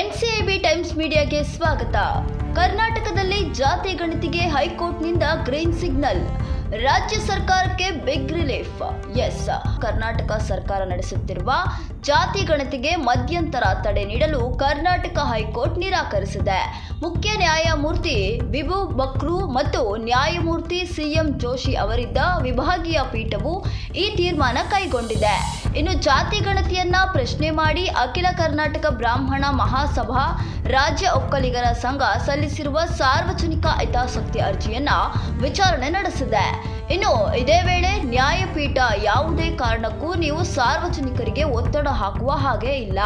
NCIB times ಮೀಡಿಯಾಗೆ ಸ್ವಾಗತ. ಕರ್ನಾಟಕದಲ್ಲಿ ಜಾತಿ ಗಣತಿಗೆ ಹೈಕೋರ್ಟ್ನಿಂದ ಗ್ರೀನ್ ಸಿಗ್ನಲ್. ರಾಜ್ಯ ಸರ್ಕಾರಕ್ಕೆ ಬಿಗ್ ರಿಲೀಫ್ ಎಸ್ ಕರ್ನಾಟಕ ಸರ್ಕಾರ ನಡೆಸುತ್ತಿರುವ ಜಾತಿ ಗಣತಿಗೆ ಮಧ್ಯಂತರ ತಡೆ ನೀಡಲು ಕರ್ನಾಟಕ ಹೈಕೋರ್ಟ್ ನಿರಾಕರಿಸಿದೆ. ಮುಖ್ಯ ನ್ಯಾಯಮೂರ್ತಿ ವಿಭು ಬಕ್ರು ಮತ್ತು ನ್ಯಾಯಮೂರ್ತಿ ಸಿಎಂ ಜೋಶಿ ಅವರಿದ್ದ ವಿಭಾಗೀಯ ಪೀಠವು ಈ ತೀರ್ಮಾನ ಕೈಗೊಂಡಿದೆ. ಇನ್ನು ಜಾತಿ ಗಣತಿಯನ್ನ ಪ್ರಶ್ನೆ ಮಾಡಿ ಅಖಿಲ ಕರ್ನಾಟಕ ಬ್ರಾಹ್ಮಣ ಮಹಾಸಭಾ ರಾಜ್ಯ ಒಕ್ಕಲಿಗರ ಸಂಘ ಸಲ್ಲಿಸಿರುವ ಸಾರ್ವಜನಿಕ ಹಿತಾಸಕ್ತಿ ಅರ್ಜಿಯನ್ನ ವಿಚಾರಣೆ ನಡೆಸಿದೆ. ಇನ್ನು ಇದೇ ವೇಳೆ ನ್ಯಾಯಪೀಠ ಯಾವುದೇ ಕಾರಣಕ್ಕೂ ನೀವು ಸಾರ್ವಜನಿಕರಿಗೆ ಒತ್ತಡ ಹಾಕುವ ಹಾಗೆ ಇಲ್ಲ.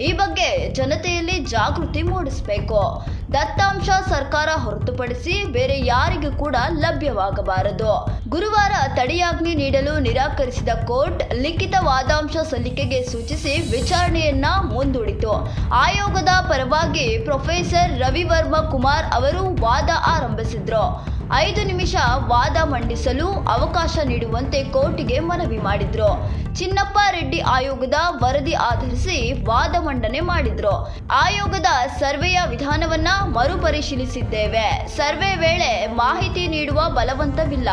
ಈ ಬಗ್ಗೆ ಜನತೆಯಲ್ಲಿ ಜಾಗೃತಿ ಮೂಡಿಸಬೇಕು. ದತ್ತಾಂಶ ಸರ್ಕಾರ ಹೊರತುಪಡಿಸಿ ಬೇರೆ ಯಾರಿಗೂ ಕೂಡ ಲಭ್ಯವಾಗಬಾರದು. ಗುರುವಾರ ತಡೆಯಾಜ್ಞೆ ನೀಡಲು ನಿರಾಕರಿಸಿದ ಕೋರ್ಟ್ ಲಿಖಿತ ವಾದಾಂಶ ಸಲ್ಲಿಕೆಗೆ ಸೂಚಿಸಿ ವಿಚಾರಣೆಯನ್ನ ಮುಂದೂಡಿತು. ಆಯೋಗದ ಪರವಾಗಿ ಪ್ರೊಫೆಸರ್ ರವಿವರ್ಮ ಕುಮಾರ್ ಅವರು ವಾದ ಆರಂಭಿಸಿದ್ರು. ಐದು ನಿಮಿಷ ವಾದ ಮಂಡಿಸಲು ಅವಕಾಶ ನೀಡುವಂತೆ ಕೋರ್ಟಿಗೆ ಮನವಿ ಮಾಡಿದ್ರು. ಚಿನ್ನಪ್ಪ ರೆಡ್ಡಿ ಆಯೋಗದ ವರದಿ ಆಧರಿಸಿ ವಾದ ಮಂಡನೆ ಮಾಡಿದ್ರು. ಆಯೋಗದ ಸರ್ವೆಯ ವಿಧಾನವನ್ನ ಮರುಪರಿಶೀಲಿಸಿದ್ದೇವೆ. ಸರ್ವೆ ವೇಳೆ ಮಾಹಿತಿ ನೀಡುವ ಬಲವಂತವಿಲ್ಲ.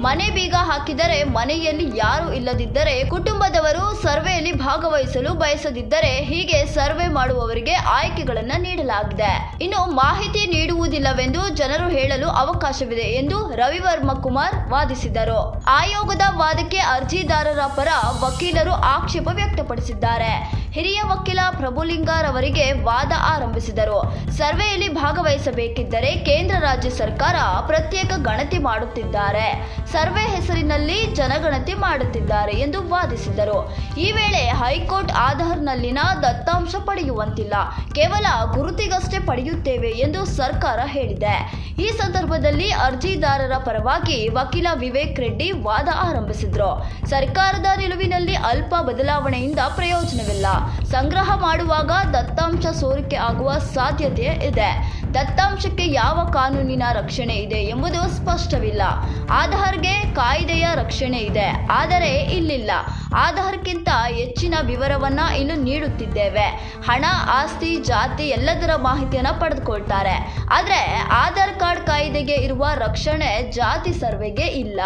ಮನೆ ಬೀಗ ಹಾಕಿದರೆ ಮನೆಯಲ್ಲಿ ಯಾರು ಇಲ್ಲದಿದ್ದರೆ ಕುಟುಂಬದವರು ಸರ್ವೆಯಲ್ಲಿ ಭಾಗವಹಿಸಲು ಬಯಸದಿದ್ದರೆ ಹೀಗೆ ಸರ್ವೆ ಮಾಡುವವರಿಗೆ ಆಯ್ಕೆಗಳನ್ನು ನೀಡಲಾಗಿದೆ. ಇನ್ನು ಮಾಹಿತಿ ನೀಡುವುದಿಲ್ಲವೆಂದು ಜನರು ಹೇಳಲು ಅವಕಾಶವಿದೆ ಎಂದು ರವಿವರ್ಮ ಕುಮಾರ್ ವಾದಿಸಿದರು. ಆಯೋಗದ ವಾದಕ್ಕೆ ಅರ್ಜಿದಾರರ ಪರ ವಕೀಲರು ಆಕ್ಷೇಪ ವ್ಯಕ್ತಪಡಿಸಿದ್ದಾರೆ. ಹಿರಿಯ ವಕೀಲ ಪ್ರಭುಲಿಂಗಾರ್ ಅವರಿಗೆ ವಾದ ಆರಂಭಿಸಿದರು. ಸರ್ವೆಯಲ್ಲಿ ಭಾಗವಹಿಸಬೇಕಿದ್ದರೆ ಕೇಂದ್ರ ರಾಜ್ಯ ಸರ್ಕಾರ ಪ್ರತ್ಯೇಕ ಗಣತಿ ಮಾಡುತ್ತಿದ್ದಾರೆ. ಸರ್ವೆ ಹೆಸರಿನಲ್ಲಿ ಜನಗಣತಿ ಮಾಡುತ್ತಿದ್ದಾರೆ ಎಂದು ವಾದಿಸಿದರು. ಈ ವೇಳೆ ಹೈಕೋರ್ಟ್ ಆಧಾರ್ನಲ್ಲಿನ ದತ್ತಾಂಶ ಪಡೆಯುವಂತಿಲ್ಲ. ಕೇವಲ ಗುರುತಿಗಷ್ಟೇ ಪಡೆಯುತ್ತೇವೆ ಎಂದು ಸರ್ಕಾರ ಹೇಳಿದೆ. ಈ ಸಂದರ್ಭದಲ್ಲಿ ಅರ್ಜಿದಾರರ ಪರವಾಗಿ ವಕೀಲ ವಿವೇಕ್ ರೆಡ್ಡಿ ವಾದ ಆರಂಭಿಸಿದ್ರು. ಸರ್ಕಾರದ ನಿಲುವಿನಲ್ಲಿ ಅಲ್ಪ ಬದಲಾವಣೆಯಿಂದ ಪ್ರಯೋಜನವಿಲ್ಲ. ಸಂಗ್ರಹ ಮಾಡುವಾಗ ದತ್ತಾಂಶ ಸೋರಿಕೆ ಆಗುವ ಸಾಧ್ಯತೆ ಇದೆ. ದತ್ತಾಂಶಕ್ಕೆ ಯಾವ ಕಾನೂನಿನ ರಕ್ಷಣೆ ಇದೆ ಎಂಬುದು ಸ್ಪಷ್ಟವಿಲ್ಲ. ಆಧಾರ್ಗೆ ಕಾಯ್ದೆಯ ರಕ್ಷಣೆ ಇದೆ, ಆದರೆ ಇಲ್ಲಿಲ್ಲ. ಆಧಾರ್ಗಿಂತ ಹೆಚ್ಚಿನ ವಿವರವನ್ನ ಇನ್ನು ನೀಡುತ್ತಿದ್ದೇವೆ. ಹಣ, ಆಸ್ತಿ, ಜಾತಿ ಎಲ್ಲದರ ಮಾಹಿತಿಯನ್ನ ಪಡೆದುಕೊಳ್ತಾರೆ. ಆದರೆ ಆಧಾರ್ ಕಾರ್ಡ್ ಕಾಯ್ದೆಗೆ ಇರುವ ರಕ್ಷಣೆ ಜಾತಿ ಸರ್ವೆಗೆ ಇಲ್ಲ.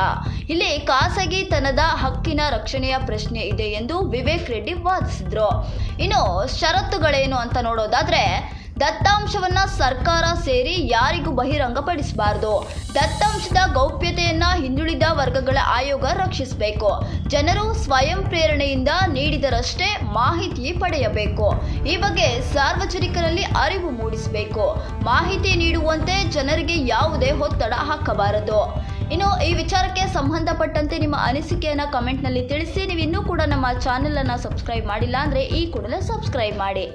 ಇಲ್ಲಿ ಖಾಸಗಿತನದ ಹಕ್ಕಿನ ರಕ್ಷಣೆಯ ಪ್ರಶ್ನೆ ಇದೆ ಎಂದು ವಿವೇಕ್ ರೆಡ್ಡಿ ವಾದಿಸಿದ್ರು. ಇನ್ನು ಷರತ್ತುಗಳೇನು ಅಂತ ನೋಡೋದಾದ್ರೆ ದತ್ತಾಂಶವನ್ನ ಸರ್ಕಾರ ಸೇರಿ ಯಾರಿಗೂ ಬಹಿರಂಗಪಡಿಸಬಾರದು. ದತ್ತಾಂಶದ ಗೌಪ್ಯತೆಯನ್ನ ಹಿಂದುಳಿದ ವರ್ಗಗಳ ಆಯೋಗ ರಕ್ಷಿಸಬೇಕು. ಜನರು ಸ್ವಯಂ ಪ್ರೇರಣೆಯಿಂದ ನೀಡಿದರಷ್ಟೇ ಮಾಹಿತಿ ಪಡೆಯಬೇಕು. ಈ ಬಗ್ಗೆ ಸಾರ್ವಜನಿಕರಲ್ಲಿ ಅರಿವು ಮೂಡಿಸಬೇಕು. ಮಾಹಿತಿ ನೀಡುವಂತೆ ಜನರಿಗೆ ಯಾವುದೇ ಒತ್ತಡ ಹಾಕಬಾರದು. ಇನ್ನು ಈ ವಿಚಾರಕ್ಕೆ ಸಂಬಂಧಪಟ್ಟಂತೆ ನಿಮ್ಮ ಅನಿಸಿಕೆಯನ್ನು ಕಮೆಂಟ್ನಲ್ಲಿ ತಿಳಿಸಿ. ನೀವು ಇನ್ನೂ ಕೂಡ ನಮ್ಮ ಚಾನೆಲ್ ಅನ್ನು ಸಬ್ಸ್ಕ್ರೈಬ್ ಮಾಡಿಲ್ಲ ಅಂದರೆ ಈ ಕೂಡಲೇ ಸಬ್ಸ್ಕ್ರೈಬ್ ಮಾಡಿ.